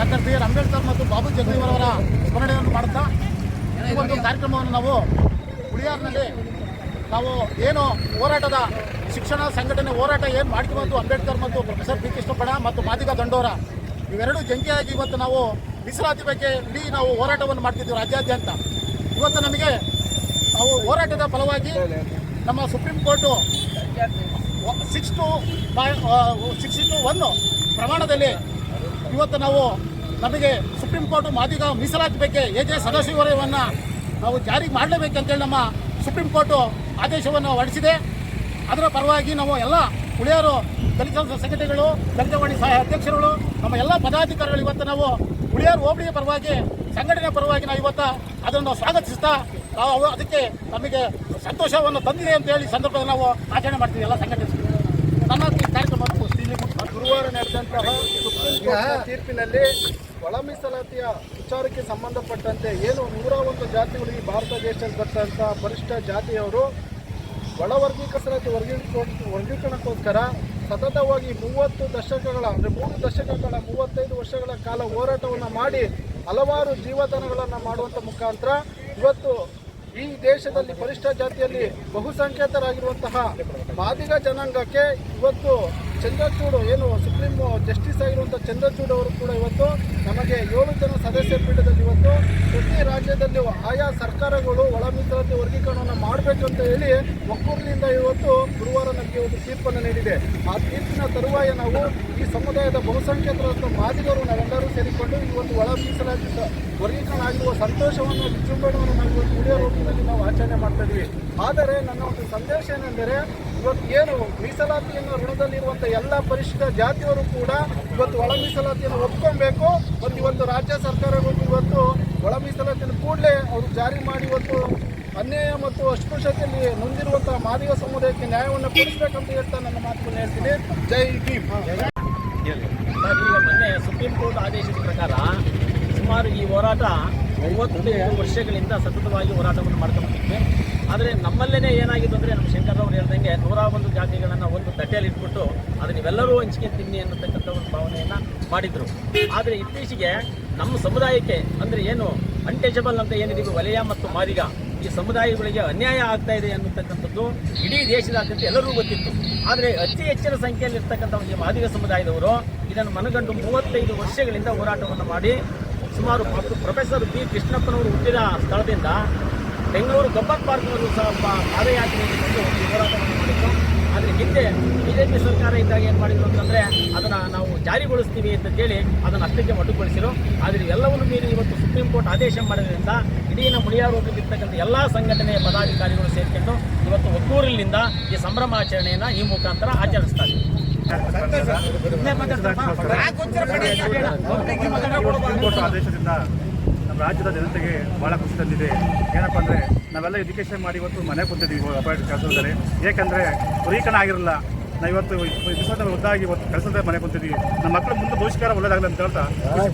Doctor B R Ambedkar ಮತ್ತು ಬಾಬು ಜಗದೀವರ್ ಅವರ ಸ್ಮರಣೆಯನ್ನು ಮಾಡುತ್ತಾ ಈ ಒಂದು ಕಾರ್ಯಕ್ರಮವನ್ನು ನಾವು ಹುಳಿಯಾರ್ನಲ್ಲಿ ನಾವು ಏನು ಹೋರಾಟದ ಶಿಕ್ಷಣ ಸಂಘಟನೆ ಹೋರಾಟ ಏನು ಮಾಡ್ಕೊಂಡು ಅಂಬೇಡ್ಕರ್ ಮತ್ತು ಪ್ರೊಫೆಸರ್ ಬಿ ಕೃಷ್ಣಪ್ಪಣ ಮತ್ತು ಮಾದಿಗ ದಂಡೋರ ಇವೆರಡೂ ಜಂಟಿಯಾಗಿ ಇವತ್ತು ನಾವು ಮೀಸಲಾತಿ ಬಗ್ಗೆ ಇಡೀ ನಾವು ಹೋರಾಟವನ್ನು ಮಾಡ್ತಿದ್ದೀವಿ ರಾಜ್ಯಾದ್ಯಂತ. ಇವತ್ತು ನಮಗೆ ನಾವು ಹೋರಾಟದ ಫಲವಾಗಿ ನಮ್ಮ supreme court six to six to one ಪ್ರಮಾಣದಲ್ಲಿ ಇವತ್ತು ನಾವು ನಮಗೆ ಸುಪ್ರೀಂ ಕೋರ್ಟ್ ಮಾದಿಗ ಮೀಸಲಾತಿ ಬಗ್ಗೆ ಎ ಜೆ ಸದಾಶಿವರವನ್ನು ನಾವು ಜಾರಿಗೆ ಮಾಡಲೇಬೇಕಂತೇಳಿ ನಮ್ಮ ಸುಪ್ರೀಂ ಕೋರ್ಟು ಆದೇಶವನ್ನು ಹೊರಡಿಸಿದೆ. ಅದರ ಪರವಾಗಿ ನಾವು ಎಲ್ಲ ಹುಳಿಯರು ದಲಿತ ಸಂಘಟನೆಗಳು ದಲಿತವಾಣಿ ಸಹ ಅಧ್ಯಕ್ಷರುಗಳು, ನಮ್ಮ ಎಲ್ಲ ಪದಾಧಿಕಾರಿಗಳು ಇವತ್ತು ನಾವು ಹುಳಿಯರು ಹೋಬಳಿಯ ಪರವಾಗಿ ಸಂಘಟನೆ ಪರವಾಗಿ ನಾವು ಇವತ್ತು ಅದನ್ನು ಸ್ವಾಗತಿಸ್ತಾ ನಾವು ಅದಕ್ಕೆ ನಮಗೆ ಸಂತೋಷವನ್ನು ತಂದಿದೆ ಅಂತ ಹೇಳಿ ಸಂದರ್ಭದಲ್ಲಿ ನಾವು ಆಚರಣೆ ಮಾಡ್ತೀವಿ ಎಲ್ಲ ಸಂಘಟನೆ ನನ್ನ ಗುರುವಾರ ನಡೆದಂತಹ ಸುಪ್ರೀಂ ಕೋರ್ಟ್ನ ತೀರ್ಪಿನಲ್ಲಿ ಒಳ ಮೀಸಲಾತಿಯ ವಿಚಾರಕ್ಕೆ ಸಂಬಂಧಪಟ್ಟಂತೆ ಏನು ನೂರ ಒಂದು ಜಾತಿಗಳು ಈ ಭಾರತ ದೇಶದಲ್ಲಿ ಬರ್ತಂಥ ಪರಿಷ್ಠ ಜಾತಿಯವರು ಒಳ ವರ್ಗೀಕರಣಕ್ಕೆ ವರ್ಗೀಕರಣ ವರ್ಗೀಕರಣಕ್ಕೋಸ್ಕರ ಸತತವಾಗಿ ಮೂವತ್ತು ದಶಕಗಳ ಅಂದರೆ ಮೂರು ದಶಕಗಳ ಮೂವತ್ತೈದು ವರ್ಷಗಳ ಕಾಲ ಹೋರಾಟವನ್ನು ಮಾಡಿ ಹಲವಾರು ಜೀವದಾನಗಳನ್ನು ಮಾಡುವಂಥ ಮುಖಾಂತರ ಇವತ್ತು ಈ ದೇಶದಲ್ಲಿ ಪರಿಷ್ಠ ಜಾತಿಯಲ್ಲಿ ಬಹುಸಂಖ್ಯಾತರಾಗಿರುವಂತಹ ಮಾದಿಗ ಜನಾಂಗಕ್ಕೆ ಇವತ್ತು ಚಂದ್ರಚೂಡ್ ಏನು ಸುಪ್ರೀಂ ಜಸ್ಟಿಸ್ ಆಗಿರುವಂಥ ಚಂದ್ರಚೂಡ್ ಅವರು ಕೂಡ ಇವತ್ತು ನಮಗೆ ಏಳು ಜನ ಸದಸ್ಯ ಪೀಠದಲ್ಲಿ ಇವತ್ತು ಪ್ರತಿ ರಾಜ್ಯದಲ್ಲಿ ಆಯಾ ಸರ್ಕಾರಗಳು ಒಳ ಮೀಸಲಾತಿ ವರ್ಗೀಕರಣವನ್ನು ಮಾಡಬೇಕು ಅಂತ ಹೇಳಿ ಒಕ್ಕೂರಿನಿಂದ ಇವತ್ತು ಗುರುವಾರ ನಮಗೆ ಒಂದು ತೀರ್ಪನ್ನು ನೀಡಿದೆ. ಆ ತೀರ್ಪಿನ ತರುವಾಯ ನಾವು ಈ ಸಮುದಾಯದ ಬಹುಸಂಖ್ಯಾತರಂತ ಮಾದಿಗರು ನಾವೆಲ್ಲರೂ ಸೇರಿಕೊಂಡು ಇವತ್ತು ಒಳ ಮೀಸಲಾತಿ ವರ್ಗೀಕರಣ ಆಗಿರುವ ಸಂತೋಷವನ್ನು, ವಿಜೃಂಭಣೆಯನ್ನು ನಾವು ಇವತ್ತು ಉಳಿಯೋ ರೂಪದಲ್ಲಿ ನಾವು ಆಚರಣೆ ಮಾಡ್ತಾ ಇದ್ದೀವಿ. ಆದರೆ ನನ್ನ ಒಂದು ಸಂದೇಶ ಏನೆಂದರೆ, ಇವತ್ತು ಏನು ಮೀಸಲಾತಿಯನ್ನು ಋಣದಲ್ಲಿರುವಂಥ ಎಲ್ಲ ಪರಿಶಿಷ್ಟ ಜಾತಿಯವರು ಕೂಡ ಇವತ್ತು ಒಳ ಮೀಸಲಾತಿಯನ್ನು ಒಪ್ಕೊಬೇಕು. ಮತ್ತು ಇವತ್ತು ರಾಜ್ಯ ಸರ್ಕಾರಗಳು ಇವತ್ತು ಕೂಡಲೇ ಅವರು ಜಾರಿ ಮಾಡಿ ಇವತ್ತು ಅನ್ಯಾಯ ಮತ್ತು ಅಸ್ಪೃಶ್ಯತೆಯಲ್ಲಿ ನೊಂದಿರುವಂತಹ ಮಾದಿಗ ಸಮುದಾಯಕ್ಕೆ ನ್ಯಾಯವನ್ನು ಕೊಡಿಸಬೇಕಂತ ಹೇಳ್ತಾ ನನ್ನ ಮಾತುಗಳನ್ನು ಹೇಳ್ತೀನಿ. ಜೈ ಭೀಮ್. ಮೊನ್ನೆ ಸುಪ್ರೀಂ ಕೋರ್ಟ್ ಆದೇಶದ ಪ್ರಕಾರ ಸುಮಾರು ಈ ಹೋರಾಟ ಮೂವತ್ತೈದು ವರ್ಷಗಳಿಂದ ಸತತವಾಗಿ ಹೋರಾಟವನ್ನು ಮಾಡ್ಕೊಂಡು ಬಂದಿದ್ದೆ ಆದರೆ ನಮ್ಮಲ್ಲೇ ಏನಾಗಿದೆ ಅಂದರೆ ನಮ್ಮ ಶಂಕರ್ರವ್ರು ಹೇಳ್ದಂಗೆ ನೂರ ಒಂದು ಜಾತಿಗಳನ್ನು ಒಂದು ತಟ್ಟೆಯಲ್ಲಿ ಇಟ್ಬಿಟ್ಟು ಅದನ್ನ ಇವೆಲ್ಲರೂ ಹಂಚಿಕೆ ತಿನ್ನಿ ಅನ್ನತಕ್ಕಂಥ ಒಂದು ಭಾವನೆಯನ್ನು ಮಾಡಿದರು. ಆದರೆ ಇತ್ತೀಚೆಗೆ ನಮ್ಮ ಸಮುದಾಯಕ್ಕೆ ಅಂದರೆ ಏನು ಅನ್ಟಚಬಲ್ ಅಂತ ಏನಿದೀವಿ ವಲಯ ಮತ್ತು ಮಾದಿಗ. ಈ ಸಮುದಾಯಗಳಿಗೆ ಅನ್ಯಾಯ ಆಗ್ತಾ ಇದೆ ಅನ್ನತಕ್ಕಂಥದ್ದು ಇಡೀ ದೇಶದಾದ್ಯಂತ ಎಲ್ಲರಿಗೂ ಗೊತ್ತಿತ್ತು. ಆದರೆ ಅತಿ ಹೆಚ್ಚಿನ ಸಂಖ್ಯೆಯಲ್ಲಿ ಇರ್ತಕ್ಕಂಥ ಒಂದು ಮಾದಿಗ ಸಮುದಾಯದವರು ಇದನ್ನು ಮನಗಂಡು ಮೂವತ್ತೈದು ವರ್ಷಗಳಿಂದ ಹೋರಾಟವನ್ನು ಮಾಡಿ ಸುಮಾರು ಪ್ರೊಫೆಸರ್ ಬಿ ಕೃಷ್ಣಪ್ಪನವರು ಹುಟ್ಟಿದ ಸ್ಥಳದಿಂದ ಬೆಂಗಳೂರು ಕಬ್ಬನ್ ಪಾರ್ಕ್ನವರು ಸಹ ಪಾದಯಾತ್ರೆಯಲ್ಲಿ ಹೋರಾಟವನ್ನು ಮಾಡಿದ್ರು. ಆದರೆ ಹಿಂದೆ ಬಿಜೆಪಿ ಸರ್ಕಾರ ಇದ್ದಾಗ ಏನು ಮಾಡಿದ್ರು ಅಂತಂದರೆ ಅದನ್ನು ನಾವು ಜಾರಿಗೊಳಿಸ್ತೀವಿ ಅಂತೇಳಿ ಅದನ್ನು ಅಷ್ಟಕ್ಕೆ ಮೊಟಕುಗೊಳಿಸಿರು ಆದರೆ ಎಲ್ಲವನ್ನು ಮೀರಿ ಇವತ್ತು ಸುಪ್ರೀಂ ಕೋರ್ಟ್ ಆದೇಶ ಮಾಡೋದ್ರಿಂದ ಇಡೀ ನಮ್ಮ ಮುಳಿಯಾರು ಹೋಗಿರ್ತಕ್ಕಂಥ ಎಲ್ಲ ಸಂಘಟನೆಯ ಪದಾಧಿಕಾರಿಗಳು ಸೇರಿಕೊಂಡು ಇವತ್ತು ಒಕ್ಕೂರಿನಿಂದ ಈ ಸಂಭ್ರಮಾಚರಣೆಯನ್ನು ಈ ಮುಖಾಂತರ ಆಚರಿಸ್ತಾರೆ ಆದೇಶದಿಂದ ರಾಜ್ಯದ ಜನತೆಗೆ ಭಾಳ ಖುಷಿ ತಂದಿದೆ. ಏನಪ್ಪ ಅಂದರೆ, ನಾವೆಲ್ಲ ಎಜುಕೇಷನ್ ಮಾಡಿ ಇವತ್ತು ಮನೆ ಕೂತಿದ್ದೀವಿ ಅಪಾಯಿಂಟ್ ಕೆಲಸದಲ್ಲಿ. ಏಕೆಂದರೆ ವರೀಕರಣ ಆಗಿರಲ್ಲ. ನಾವು ಇವತ್ತು ವಿಶ್ವದ ಒದ್ದಾಗಿ ಇವತ್ತು ಕೆಲಸದ ಮನೆ ಕೂತಿದ್ದೀವಿ ನಮ್ಮ ಮಕ್ಕಳು ಮುಂದೆ ಭವಿಷ್ಯಕಾರ ಒಳ್ಳೇದಾಗಲಿ ಅಂತ ಹೇಳ್ತಾ ಖುಷಿ